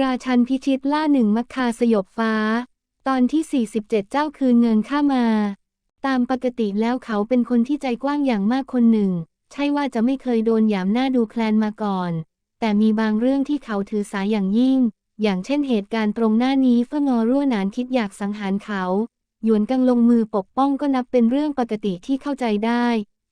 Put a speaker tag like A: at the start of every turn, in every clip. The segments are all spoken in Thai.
A: ราชันพิชิตล่าหนึ่งมัคคาสยบฟ้า ตอนที่ 47 เจ้าคืนเงินข้ามา ตามปกติแล้วเขาเป็นคนที่ใจกว้างอย่างมากคนหนึ่ง ใช่ว่าจะไม่เคยโดนหยามหน้าดูแคลนมาก่อน แต่มีบางเรื่องที่เขาถือสาอย่างยิ่ง อย่างเช่นเหตุการณ์ตรงหน้านี้เฟื่องอรั่วนานคิดอยากสังหารเขา หยวนกังลงมือปกป้องก็นับเป็นเรื่องปกติที่เข้าใจได้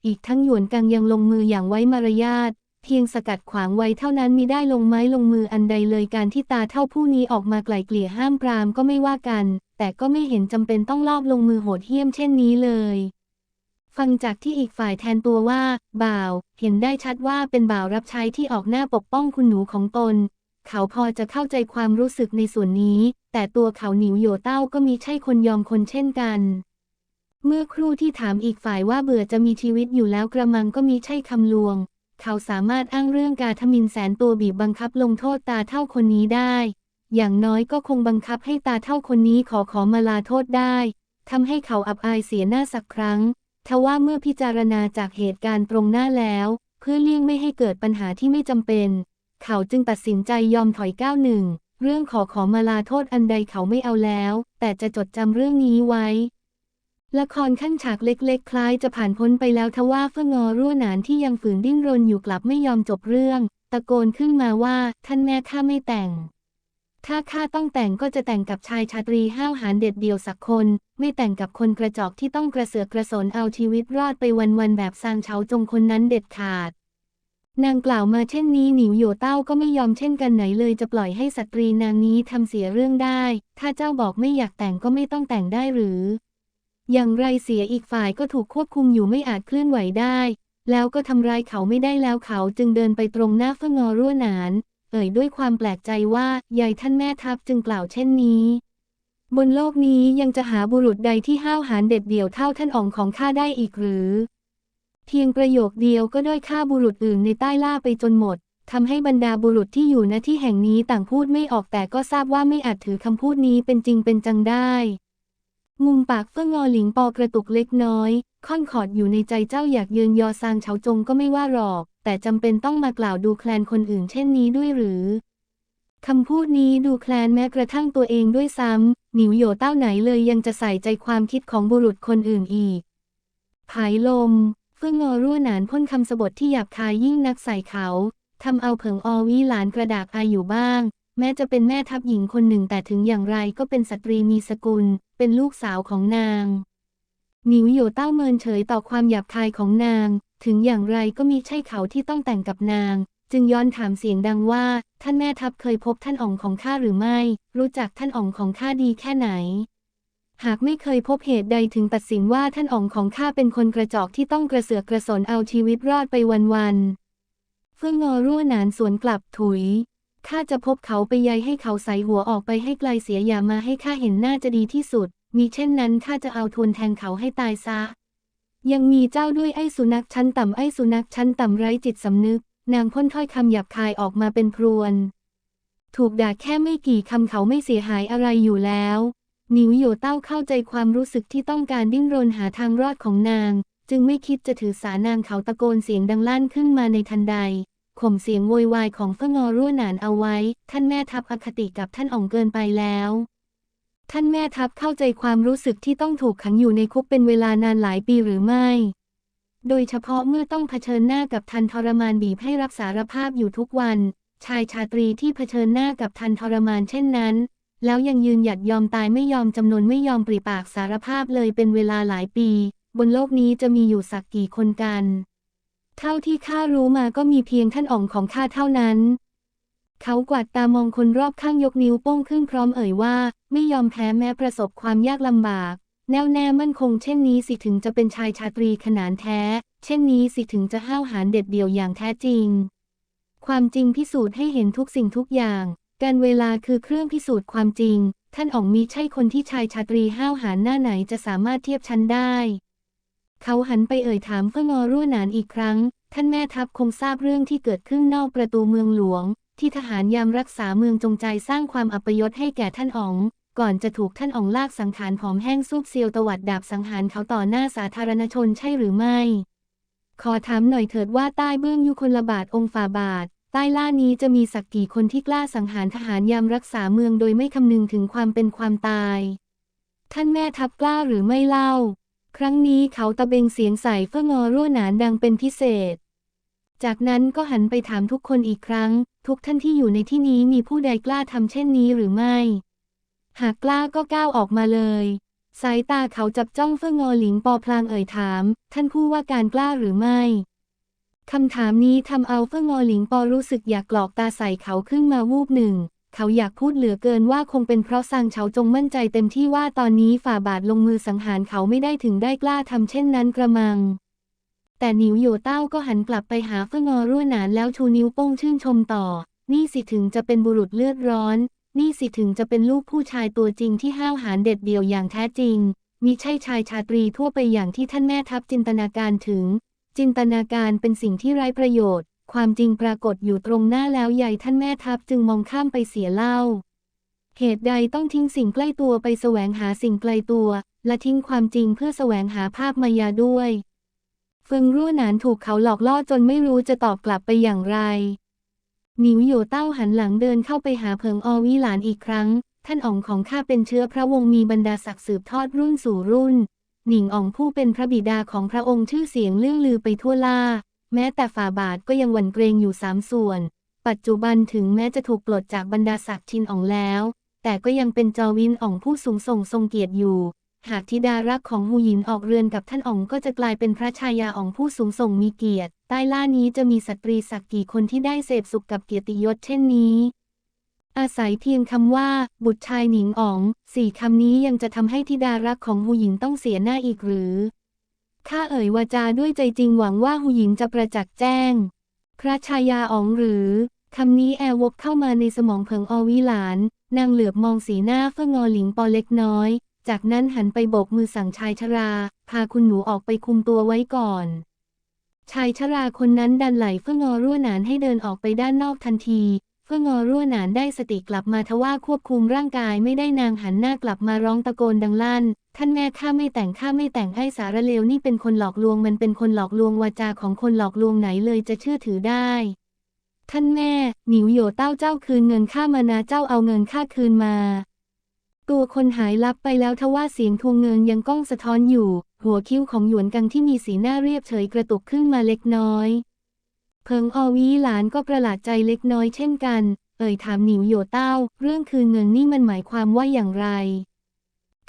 A: อีกทั้งหยวนกังยังลงมืออย่างไว้มารยาท พียงสกัดขวางไว้เท่านั้นมิได้ลงไม้ลงมืออันใดเลยการที่ตาเท่าผู้นี้ออกมาไกล่เกลี่ยห้ามปรามก็ไม่ว่ากัน แต่ก็ไม่เห็นจำเป็นต้องลอบลงมือโหดเหี้ยมเช่นนี้เลย ฟังจากที่อีกฝ่ายแทนตัวว่า บ่าว เห็นได้ชัดว่าเป็นบ่าวรับใช้ที่ออกหน้าปกป้องคุณหนูของตน เขาพอจะเข้าใจความรู้สึกในส่วนนี้ แต่ตัวเขาหนิวโยเต้าก็มีใช่คนยอมคนเช่นกันเมื่อครู่ที่ถามอีกฝ่ายว่าเบื่อจะมีชีวิตอยู่แล้วกระมังก็มีใช่คำลวง เขาสามารถอ้างเรื่องกาทมินแสนตัวบีบบังคับลงโทษตาเท่าคนนี้ได้ อย่างน้อยก็คงบังคับให้ตาเท่าคนนี้ขอขอมาลาโทษได้ทำให้เขาอับอายเสียหน้าสักครั้ง ทว่าเมื่อพิจารณาจากเหตุการณ์ตรงหน้าแล้ว เพื่อเลี่ยงไม่ให้เกิดปัญหาที่ไม่จำเป็น เขาจึงตัดสินใจยอมถอยก้าวหนึ่ง เรื่องขอขอมาลาโทษอันใดเขาไม่เอาแล้ว แต่จะจดจำเรื่องนี้ไว้ ละครขั้นฉากเล็กๆ คล้ายจะผ่านพ้นไปแล้วทว่าเฟื่องอรั่วหนานที่ยังฝืนดิ้นรนอยู่กลับไม่ยอมจบเรื่อง ตะโกนขึ้นมาว่า ท่านแม่ข้าไม่แต่ง ถ้าข้าต้องแต่งก็จะแต่งกับชายชาตรีห้าวหาญเด็ดเดี่ยวสักคน ไม่แต่งกับคนกระจอกที่ต้องกระเสือกกระสนเอาชีวิตรอดไปวันๆแบบซางเฉาจงคนนั้นเด็ดขาดนางกล่าวมาเช่นนี้หนิวโยเต้าก็ไม่ยอมเช่นกันไหนเลยจะปล่อยให้สตรีนางนี้ทำเสียเรื่องได้ ถ้าเจ้าบอกไม่อยากแต่งก็ไม่ต้องแต่งได้หรือ อย่างไรเสียอีกฝ่ายก็ถูกควบคุมอยู่ไม่อาจเคลื่อนไหวได้ แล้วก็ทำร้ายเขาไม่ได้แล้วเขาจึงเดินไปตรงหน้าเฟื่องอรั่วหนาน เอ่ยด้วยความแปลกใจว่ายายท่านแม่ทัพจึงกล่าวเช่นนี้ บนโลกนี้ยังจะหาบุรุษใดที่ห้าวหาญเด็ดเดี่ยวเท่าท่านอองของข้าได้อีกหรือ เพียงประโยคเดียวก็ด้อยค่าบุรุษอื่นในใต้ล่าไปจนหมดทำให้บรรดาบุรุษที่อยู่ณที่แห่งนี้ต่างพูดไม่ออกแต่ก็ทราบว่าไม่อาจถือคำพูดนี้เป็นจริงเป็นจังได้ มุมปากเฟื่องงอหลิงปอกระตุกเล็กน้อย ค่อนขอดอยู่ในใจเจ้าอยากเยือนยอซางเฉาจงก็ไม่ว่าหรอก แต่จำเป็นต้องมากล่าวดูแคลนคนอื่นเช่นนี้ด้วยหรือคำพูดนี้ดูแคลนแม้กระทั่งตัวเองด้วยซ้ำหนิวโยเต้าไหนเลยยังจะใส่ใจความคิดของบุรุษคนอื่นอีกผายลม เฟื่องงอรั่วหนานพ่นคำสบทที่หยาบคายยิ่งนักใส่เขาทำเอาเผิงออวีหลานกระดากอายอยู่บ้าง แม้จะเป็นแม่ทัพหญิงคนหนึ่งแต่ถึงอย่างไรก็เป็นสตรีมีสกุล เป็นลูกสาวของนางหนิวโยเต้าเมินเฉยต่อความหยาบคายของนาง ถึงอย่างไรก็มีใช่เขาที่ต้องแต่งกับนาง จึงย้อนถามเสียงดังว่า ท่านแม่ทัพเคยพบท่านอ่องของข้าหรือไม่ รู้จักท่านอ่องของข้าดีแค่ไหน หากไม่เคยพบเหตุใดถึงตัดสินว่าท่านอ่องของข้าเป็นคนกระจอกที่ต้องกระเสือกกระสนเอาชีวิตรอดไปวันๆเฟื่องงอรั่วหนานสวนกลับถุย ข้าจะพบเขาไปใยให้เขาใสหัวออกไปให้ไกลเสียอย่ามาให้ข้าเห็นหน้าจะดีที่สุด มีเช่นนั้นข้าจะเอาทวนแทงเขาให้ตายซะ ยังมีเจ้าด้วยไอ้สุนัขชั้นต่ำไอ้สุนัขชั้นต่ำไร้จิตสำนึก นางพ่นถ้อยคำหยาบคายออกมาเป็นพรวน ถูกด่าแค่ไม่กี่คำเขาไม่เสียหายอะไรอยู่แล้วหนิวโยเต้าเข้าใจความรู้สึกที่ต้องการดิ้นรนหาทางรอดของนาง จึงไม่คิดจะถือสานางเขาตะโกนเสียงดังลั่นขึ้นมาในทันใด ข่มเสียงโวยวายของเฟื่องอรั่วหนานเอาไว้ ท่านแม่ทัพอคติกับท่านอ่องเกินไปแล้ว ท่านแม่ทัพเข้าใจความรู้สึกที่ต้องถูกขังอยู่ในคุกเป็นเวลานานหลายปีหรือไม่ โดยเฉพาะเมื่อต้องเผชิญหน้ากับทันทรมานบีบให้รับสารภาพอยู่ทุกวัน ชายชาตรีที่เผชิญหน้ากับทันทรมานเช่นนั้น แล้วยังยืนหยัดยอมตายไม่ยอมจำนวนไม่ยอมปริปากสารภาพเลยเป็นเวลาหลายปี บนโลกนี้จะมีอยู่สักกี่คนกัน เท่าที่ข้ารู้มาก็มีเพียงท่านอ่องของข้าเท่านั้น เขากวาดตามองคนรอบข้างยกนิ้วโป้งขึ้นพร้อมเอ่ยว่า ไม่ยอมแพ้แม้ประสบความยากลำบาก แน่วแน่มั่นคงเช่นนี้สิถึงจะเป็นชายชาตรีขนานแท้ เช่นนี้สิถึงจะห้าวหาญเด็ดเดี่ยวอย่างแท้จริง ความจริงพิสูจน์ให้เห็นทุกสิ่งทุกอย่าง การเวลาคือเครื่องพิสูจน์ความจริง ท่านอ๋องมีใช่คนที่ชายชาตรีห้าวหาญหน้าไหนจะสามารถเทียบชั้นได้ เขาหันไปเอ่ยถามเฟื่องอรั่วหนานอีกครั้ง ท่านแม่ทัพคงทราบเรื่องที่เกิดขึ้นนอกประตูเมืองหลวง ที่ทหารยามรักษาเมืองจงใจสร้างความอัปยศให้แก่ท่านอ๋อง ก่อนจะถูกท่านอ๋องลากสังขารผอมแห้งซูบเซียวตวัดดาบสังหารเขาต่อหน้าสาธารณชนใช่หรือไม่ ขอถามหน่อยเถิดว่าใต้เบื้องยุคลบาทองฝ่าบาทต้ล่านี้จะมีสักกี่คนที่กล้าสังหารทหารยามรักษาเมืองโดยไม่คำนึงถึงความเป็นความตาย ท่านแม่ทัพกล้าหรือไม่เล่า ครั้งนี้เขาตะเบงเสียงใส่เพื่องอรั่วหนานดังเป็นพิเศษ จากนั้นก็หันไปถามทุกคนอีกครั้ง ทุกท่านที่อยู่ในที่นี้มีผู้ใดกล้าทำเช่นนี้หรือไม่ หากกล้าก็ก้าวออกมาเลย สายตาเขาจับจ้องเฟื่องอหลิงปอพลางเอ่ยถาม ท่านผู้ว่าการกล้าหรือไม่คำถามนี้ทำเอาเฟื่องอหลิงปอรู้สึกอยากกรอกตาใส่เขาขึ้นมาวูบหนึ่ง เขาอยากพูดเหลือเกินว่าคงเป็นเพราะซางเฉาจงมั่นใจเต็มที่ว่าตอนนี้ฝ่าบาทลงมือสังหารเขาไม่ได้ถึงได้กล้าทำเช่นนั้นกระมัง แต่หนิวโยเต้าก็หันกลับไปหาเฟื่องอรั่วหนานแล้วชูนิ้วโป้งชื่นชมต่อ นี่สิถึงจะเป็นบุรุษเลือดร้อน นี่สิถึงจะเป็นลูกผู้ชายตัวจริงที่ห้าวหาญเด็ดเดี่ยวอย่างแท้จริงมิใช่ชายชาตรีทั่วไปอย่างที่ท่านแม่ทัพจินตนาการถึง จินตนาการเป็นสิ่งที่ไร้ประโยชน์ ความจริงปรากฏอยู่ตรงหน้าแล้วใหญ่ท่านแม่ทัพจึงมองข้ามไปเสียเล่า เหตุใดต้องทิ้งสิ่งใกล้ตัวไปแสวงหาสิ่งไกลตัว และทิ้งความจริงเพื่อแสวงหาภาพมายาด้วยเฟิงรั่วหนานถูกเขาหลอกล่อจนไม่รู้จะตอบกลับไปอย่างไรหนิวโยเต้าหันหลังเดินเข้าไปหาเพิงอวิหลานอีกครั้ง ท่านอ๋องของข้าเป็นเชื้อพระวงศ์มีบรรดาศักดิ์สืบทอดรุ่นสู่รุ่น หนิงอ๋องผู้เป็นพระบิดาของพระองค์ชื่อเสียงเลื่องลือไปทั่วล่า แม้แต่ฝ่าบาทก็ยังหวั่นเกรงอยู่สามส่วน ปัจจุบันถึงแม้จะถูกปลดจากบรรดาศักดิ์ชินอ๋องแล้ว แต่ก็ยังเป็นจอวินอ๋องผู้สูงส่งทรงเกียรติอยู่ หากธิดารักของหูหยินออกเรือนกับท่านอ๋องก็จะกลายเป็นพระชายาอ๋องผู้สูงส่งมีเกียรติ ใต้ล่านี้จะมีสตรีสักกี่คนที่ได้เสพสุขกับเกียรติยศเช่นนี้อาศัยเพียงคำว่า บุตรชายหนิงอ๋อง สี่คำนี้ยังจะทำให้ธิดารักของหูหยินต้องเสียหน้าอีกหรือ ข้าเอ่ยวาจาด้วยใจจริงหวังว่าหูหยินจะประจักษ์แจ้ง พระชายาอ๋องหรือ คำนี้แอร์วกเข้ามาในสมองเพิงอวิหลาน นางเหลือบมองสีหน้าเฟื่องอหลิงปอเล็กน้อย จากนั้นหันไปโบกมือสั่งชายชรา พาคุณหนูออกไปคุมตัวไว้ก่อน ชายชราคนนั้นดันไหลเฟื่องอรั่วหนานให้เดินออกไปด้านนอกทันที เฟื่องอรั่วหนานได้สติกลับมาทว่าควบคุมร่างกายไม่ได้นางหันหน้ากลับมาร้องตะโกนดังลั่น ท่านแม่ข้าไม่แต่งข้าไม่แต่งไอ้สารเลวนี่เป็นคนหลอกลวงมันเป็นคนหลอกลวงวาจาของคนหลอกลวงไหนเลยจะเชื่อถือได้ ท่านแม่ หนิวโยเต้าเจ้าคืนเงินข้ามานะเจ้าเอาเงินข้าคืนมา ตัวคนหายลับไปแล้วทว่าเสียงทวงเงินยังก้องสะท้อนอยู่ หัวคิ้วของหยวนกังที่มีสีหน้าเรียบเฉยกระตุกขึ้นมาเล็กน้อย เพิงอวีหลานก็ประหลาดใจเล็กน้อยเช่นกัน เอ่ยถามหนิวโยเต้า เรื่องคืนเงินนี่มันหมายความว่าอย่างไร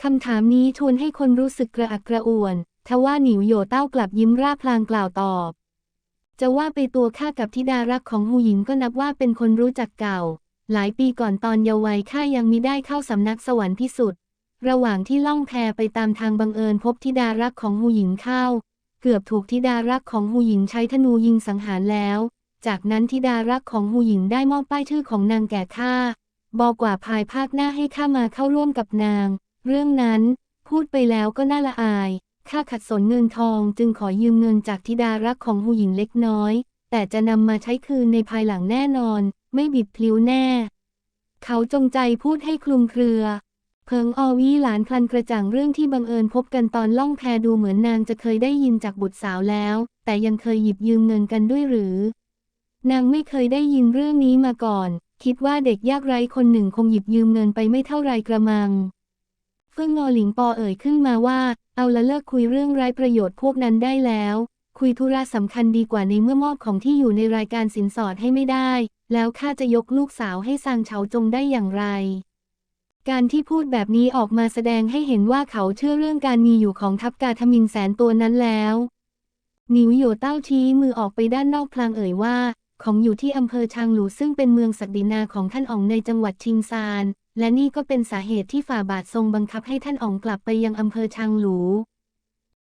A: คำถามนี้ชวนให้คนรู้สึกกระอักกระอ่วน ทว่าหนิวโยเต้ากลับยิ้มร่าพลางกล่าวตอบ จะว่าไปตัวข้ากับธิดารักของหูหญิงก็นับว่าเป็นคนรู้จักเก่า หลายปีก่อนตอนเยาว์วัยข้ายังมิได้เข้าสำนักสวรรค์พิสุทธิ์ระหว่างที่ล่องแพไปตามทางบังเอิญพบธิดารักของหูหญิงเข้า เกือบถูกธิดารักของหูหญิงใช้ธนูยิงสังหารแล้ว จากนั้นธิดารักของหูหญิงได้มอบป้ายชื่อของนางแก่ข้าบอกกว่าภายภาคหน้าให้ข้ามาเข้าร่วมกับนาง เรื่องนั้นพูดไปแล้วก็น่าละอาย ข้าขัดสนเงินทองจึงขอยืมเงินจากธิดารักของหูหญิงเล็กน้อย แต่จะนำมาใช้คืนในภายหลังแน่นอน ไม่บิดพลิ้วแน่ เขาจงใจพูดให้คลุมเครือ เพิงอวีหลานคลันกระจ่างเรื่องที่บังเอิญพบกันตอนล่องแพดูเหมือนนางจะเคยได้ยินจากบุตรสาวแล้ว แต่ยังเคยหยิบยืมเงินกันด้วยหรือ นางไม่เคยได้ยินเรื่องนี้มาก่อน คิดว่าเด็กยากไร้คนหนึ่งคงหยิบยืมเงินไปไม่เท่าไรกระมัง เฟื่องงอหลิงปอเอ่ยขึ้นมาว่า เอาละเลิกคุยเรื่องไร้ประโยชน์พวกนั้นได้แล้ว คุยธุระสำคัญดีกว่าในเมื่อมอบของที่อยู่ในรายการสินสอดให้ไม่ได้ แล้วข้าจะยกลูกสาวให้ซางเฉาจงได้อย่างไร การที่พูดแบบนี้ออกมาแสดงให้เห็นว่าเขาเชื่อเรื่องการมีอยู่ของทัพกาทมินแสนตัวนั้นแล้วหนิวโยเต้าชี้มือออกไปด้านนอกพลางเอ่ยว่า ของอยู่ที่อำเภอชางหลูซึ่งเป็นเมืองศักดินาของท่านอ๋องในจังหวัดชิงซาน และนี่ก็เป็นสาเหตุที่ฝ่าบาททรงบังคับให้ท่านอ๋องกลับไปยังอำเภอชางหลู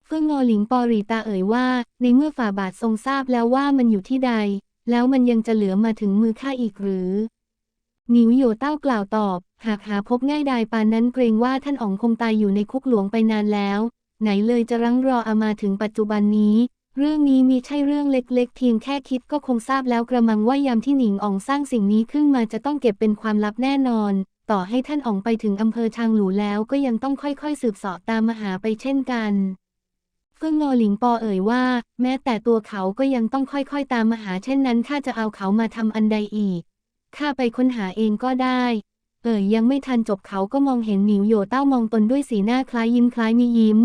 A: เฟื่องงอหลิงปอรีตาเอ่ยว่า ในเมื่อฝ่าบาททรงทราบแล้วว่ามันอยู่ที่ใด แล้วมันยังจะเหลือมาถึงมือข้าอีกหรือหนิวโยเต้ากล่าวตอบ หากหาพบง่ายดายปานนั้นเกรงว่าท่านอ๋องคงตายอยู่ในคุกหลวงไปนานแล้ว ไหนเลยจะรั้งรออามาถึงปัจจุบันนี้ เรื่องนี้มีใช่เรื่องเล็กๆเพียงแค่คิดก็คงทราบแล้วกระมังว่ายามที่หนิงอ๋องสร้างสิ่งนี้ขึ้นมาจะต้องเก็บเป็นความลับแน่นอน ต่อให้ท่านอ๋องไปถึงอำเภอชางหลูแล้วก็ยังต้องค่อยๆ สืบสาะตามมาหาไปเช่นกันเฟิ่งงอหลิงปอเอ่ยว่า แม้แต่ตัวเขาก็ยังต้องค่อยๆ ตามมาหาเช่นนั้นข้าจะเอาเขามาทำอันใดอีกข้าไปค้นหาเองก็ได้ เอ่ยยังไม่ทันจบเขาก็มองเห็นหนิวโยเต้ามองตนด้วยสีหน้าคล้ายยิ้มคล้ายมียิ้ม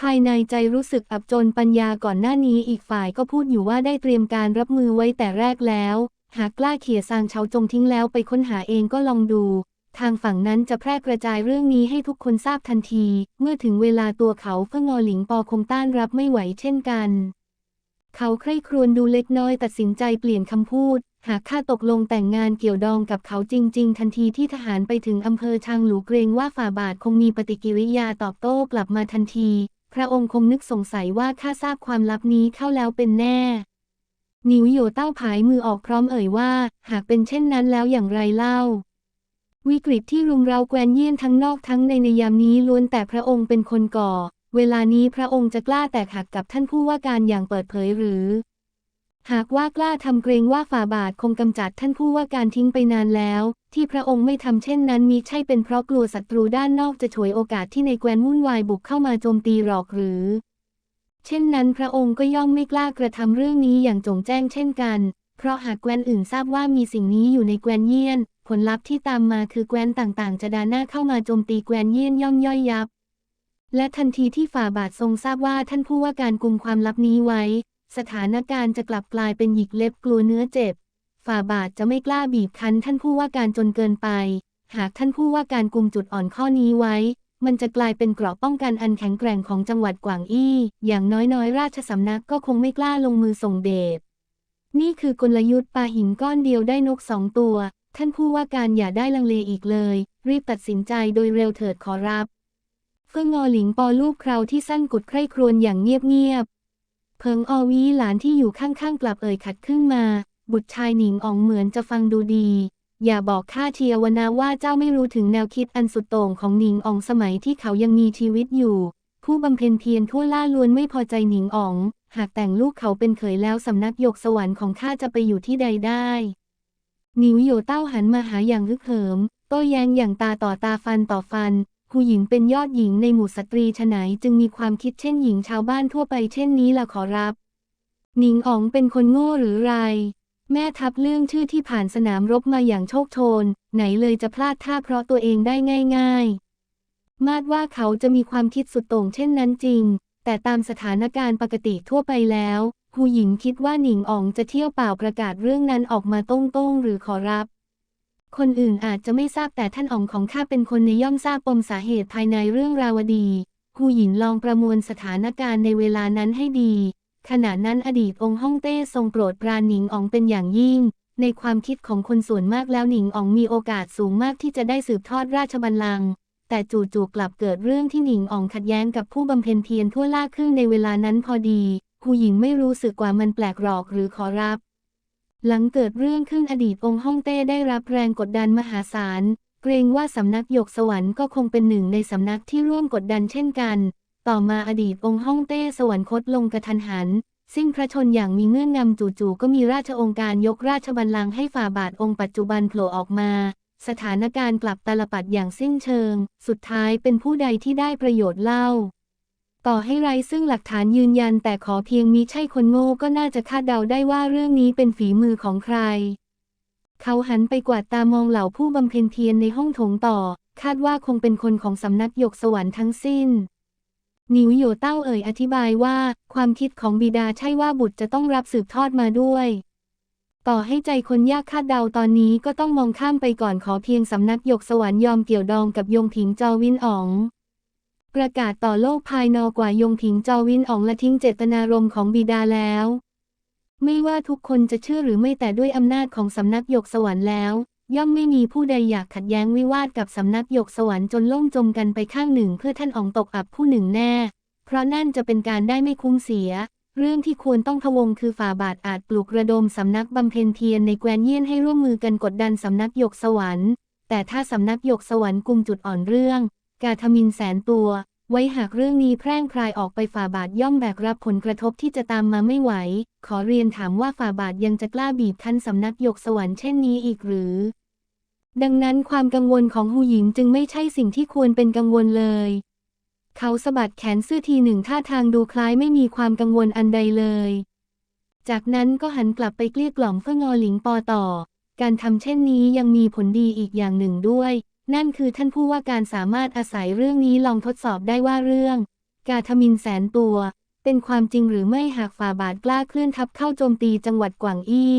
A: ภายในใจรู้สึกอับจนปัญญาก่อนหน้านี้อีกฝ่ายก็พูดอยู่ว่าได้เตรียมการรับมือไว้แต่แรกแล้ว หากกล้าเขี่ยซางเฉาจงทิ้งแล้วไปค้นหาเองก็ลองดู ทางฝั่งนั้นจะแพร่กระจายเรื่องนี้ให้ทุกคนทราบทันที เมื่อถึงเวลาตัวเขาเพื่องอหลิงปอคงต้านรับไม่ไหวเช่นกัน เขาใคร่ครวญดูเล็กน้อยตัดสินใจเปลี่ยนคำพูด หากข้าตกลงแต่งงานเกี่ยวดองกับเขาจริง ๆ ทันทีที่ทหารไปถึงอำเภอชางหลูเกรงว่าฝ่าบาทคงมีปฏิกิริยาตอบโต้กลับมาทันที พระองค์คงนึกสงสัยว่าข้าทราบความลับนี้เข้าแล้วเป็นแน่หนิวโยเต้าผายมือออกพร้อมเอ่ยว่า หากเป็นเช่นนั้นแล้วอย่างไรเล่า วิกฤตที่รุมเร้าแกวนเยี่ยนทั้งนอกทั้งในในยามนี้ล้วนแต่พระองค์เป็นคนก่อ เวลานี้พระองค์จะกล้าแตกหักกับท่านผู้ว่าการอย่างเปิดเผยหรือ หากว่ากล้าทำเกรงว่าฝ่าบาทคงกำจัดท่านผู้ว่าการทิ้งไปนานแล้ว ที่พระองค์ไม่ทำเช่นนั้นมีใช่เป็นเพราะกลัวศัตรูด้านนอกจะฉวยโอกาสที่ในแกวนวุ่นวายบุกเข้ามาโจมตีหรอกหรือ เช่นนั้นพระองค์ก็ย่อมไม่กล้ากระทำเรื่องนี้อย่างจงแจ้งเช่นกัน เพราะหากแกวนอื่นทราบว่ามีสิ่งนี้อยู่ในแกวนเยี่ยน ผลลัพธ์ที่ตามมาคือแกวนต่างๆ จะดาหน้าเข้ามาโจมตีแกวนเยี่ยนย่อมย่อยยับและทันทีที่ฝ่าบาททรงทราบว่าท่านผู้ว่าการกุมความลับนี้ไว้ สถานการณ์จะกลับกลายเป็นหยิกเล็บกลัวเนื้อเจ็บ ฝ่าบาทจะไม่กล้าบีบคั้นท่านผู้ว่าการจนเกินไป หากท่านผู้ว่าการกุมจุดอ่อนข้อนี้ไว้ มันจะกลายเป็นเกราะป้องกันอันแข็งแกร่งของจังหวัดกวางอี้ อย่างน้อยๆ ราชสำนักก็คงไม่กล้าลงมือส่งเดช นี่คือกลยุทธ์ปาหินก้อนเดียวได้นกสองตัว ท่านผู้ว่าการอย่าได้ลังเลอีกเลย รีบตัดสินใจโดยเร็วเถิดขอรับเฟื่องงอหลิงปอลูกคราวที่สั้นกุดใคร่ครวญอย่างเงียบ เพิงอวีหลานที่อยู่ข้างๆกลับเอ่ยขัดขึ้นมา บุตรชายหนิงอ๋องเหมือนจะฟังดูดี อย่าบอกข้าเทียวนะว่าเจ้าไม่รู้ถึงแนวคิดอันสุดโต่งของหนิงอ๋องสมัยที่เขายังมีชีวิตอยู่ ผู้บำเพ็ญเพียรทั่วล่าล้วนไม่พอใจหนิงอ๋อง หากแต่งลูกเขาเป็นเขยแล้วสำนักยกสวรรค์ของข้าจะไปอยู่ที่ใดได้หนิวโยเต้าหันมาหาอย่างฮึกเหิมโต้แย้งอย่างตาต่อตาฟันต่อฟัน ผู้หญิงเป็นยอดหญิงในหมู่สตรีฉไหนจึงมีความคิดเช่นหญิงชาวบ้านทั่วไปเช่นนี้ล่ะขอรับ หนิงอ๋องเป็นคนโง่หรือไร แม่ทัพเรื่องชื่อที่ผ่านสนามรบมาอย่างโชคโชน ไหนเลยจะพลาดท่าเพราะตัวเองได้ง่าย ๆ มาดว่าเขาจะมีความคิดสุดโต่งเช่นนั้นจริง แต่ตามสถานการณ์ปกติทั่วไปแล้วผู้หญิงคิดว่าหนิงอ๋องจะเที่ยวเปล่าประกาศเรื่องนั้นออกมาต้งๆหรือขอรับ คนอื่นอาจจะไม่ทราบแต่ท่านอ๋องของข้าเป็นคนในย่อมทราบปมสาเหตุภายในเรื่องราวดีผู้หญิงลองประมวลสถานการณ์ในเวลานั้นให้ดี ขณะนั้นอดีตองค์ฮ่องเต้ทรงโปรดปรานหนิงอ๋องเป็นอย่างยิ่ง ในความคิดของคนส่วนมากแล้วหนิงอ๋องมีโอกาสสูงมากที่จะได้สืบทอดราชบัลลังก์แต่จู่ๆกลับเกิดเรื่องที่หนิงอ๋องขัดแย้งกับผู้บำเพ็ญเพียรทั่วล่าครึ่งในเวลานั้นพอดีผู้หญิงไม่รู้สึกว่ามันแปลกหรอกหรือขอรับ หลังเกิดเรื่องขึ้นอดีตองค์ฮ่องเต้ได้รับแรงกดดันมหาศาล เกรงว่าสำนักหยกสวรรค์ก็คงเป็นหนึ่งในสำนักที่ร่วมกดดันเช่นกัน ต่อมาอดีตองค์ฮ่องเต้สวรรคตลงกระทันหัน สิ้นพระชนอย่างมีเงื่อนงำจู่ๆก็มีราชองค์การยกราชบัลลังก์ให้ฝ่าบาทองค์ปัจจุบันโผล่ออกมา สถานการณ์กลับตาลปัดอย่างสิ้นเชิง สุดท้ายเป็นผู้ใดที่ได้ประโยชน์เล่า ต่อให้ไรซึ่งหลักฐานยืนยันแต่ขอเพียงมิใช่คนโง่ก็น่าจะคาดเดาได้ว่าเรื่องนี้เป็นฝีมือของใคร เขาหันไปกวาดตามองเหล่าผู้บำเพ็ญเพียรในห้องโถงต่อ คาดว่าคงเป็นคนของสำนักหยกสวรรค์ทั้งสิ้นนิวโยเต้าเอ่ยอธิบายว่า ความคิดของบิดาใช่ว่าบุตรจะต้องรับสืบทอดมาด้วย ต่อให้ใจคนยากคาดเดาตอนนี้ก็ต้องมองข้ามไปก่อนขอเพียงสำนักหยกสวรรค์ยอมเกี่ยวดองกับยงผิงจอวินอ๋อง ประกาศต่อโลกภายนอกกว่ายงผิงจอวินอองละทิ้งเจตนารมณ์ของบิดาแล้ว ไม่ว่าทุกคนจะเชื่อหรือไม่แต่ด้วยอำนาจของสำนักหยกสวรรค์แล้ว ย่อมไม่มีผู้ใดอยากขัดแย้งวิวาทกับสำนักหยกสวรรค์จนล่มจมกันไปข้างหนึ่งเพื่อท่านอองตกอับผู้หนึ่งแน่ เพราะนั่นจะเป็นการได้ไม่คุ้มเสีย เรื่องที่ควรต้องพวงคือฝ่าบาทอาจปลุกระดมสำนักบำเพ็ญเพียรในแกวนเยี่ยนให้ร่วมมือกันกดดันสำนักหยกสวรรค์ แต่ถ้าสำนักหยกสวรรค์กุมจุดอ่อนเรื่อง กาทมินแสนตัว ไว้หากเรื่องนี้แพร่งพรายออกไปฝ่าบาทย่อมแบกรับผลกระทบที่จะตามมาไม่ไหว ขอเรียนถามว่าฝ่าบาทยังจะกล้าบีบคั้นสำนักยกสวรรค์เช่นนี้อีกหรือ ดังนั้นความกังวลของหูหญิงจึงไม่ใช่สิ่งที่ควรเป็นกังวลเลย เขาสะบัดแขนเสื้อทีหนึ่งท่าทางดูคล้ายไม่มีความกังวลอันใดเลย จากนั้นก็หันกลับไปเกลี้ยกล่อมเพื่องอหลิงปอต่อ การทำเช่นนี้ยังมีผลดีอีกอย่างหนึ่งด้วย นั่นคือท่านผู้ว่าการสามารถอาศัยเรื่องนี้ลองทดสอบได้ว่าเรื่อง กาทมินแสนตัว เป็นความจริงหรือไม่หากฝ่าบาทกล้าเคลื่อนทัพเข้าโจมตีจังหวัดกวางอี้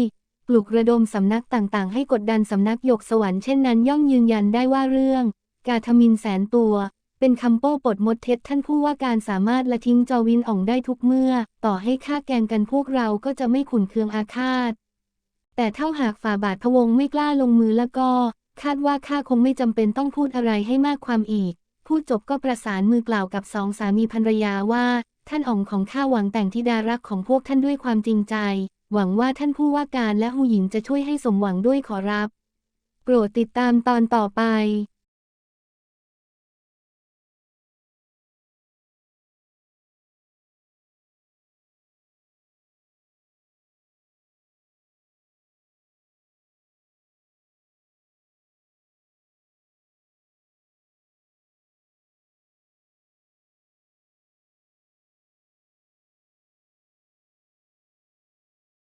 A: ปลุกระดมสำนักต่างๆ ให้กดดันสำนักยกสวรรค์เช่นนั้นย่อมยืนยันได้ว่าเรื่อง กาทมินแสนตัว เป็นคำโป้ปดมดเท็จท่านผู้ว่าการสามารถละทิ้งจอวินอ่องได้ทุกเมื่อ ต่อให้ฆ่าแกงกันพวกเราก็จะไม่ขุนเคืองอาฆาต แต่เท่าหากฝ่าบาทพะวงไม่กล้าลงมือแล้วก็ คาดว่าข้าคงไม่จำเป็นต้องพูดอะไรให้มากความอีก พูดจบก็ประสานมือกล่าวกับสองสามีภรรยาว่า ท่านอ๋องของข้าหวังแต่งธิดารักของพวกท่านด้วยความจริงใจ หวังว่าท่านผู้ว่าการและหูหญิงจะช่วยให้สมหวังด้วยขอรับ โปรดติดตามตอนต่อไป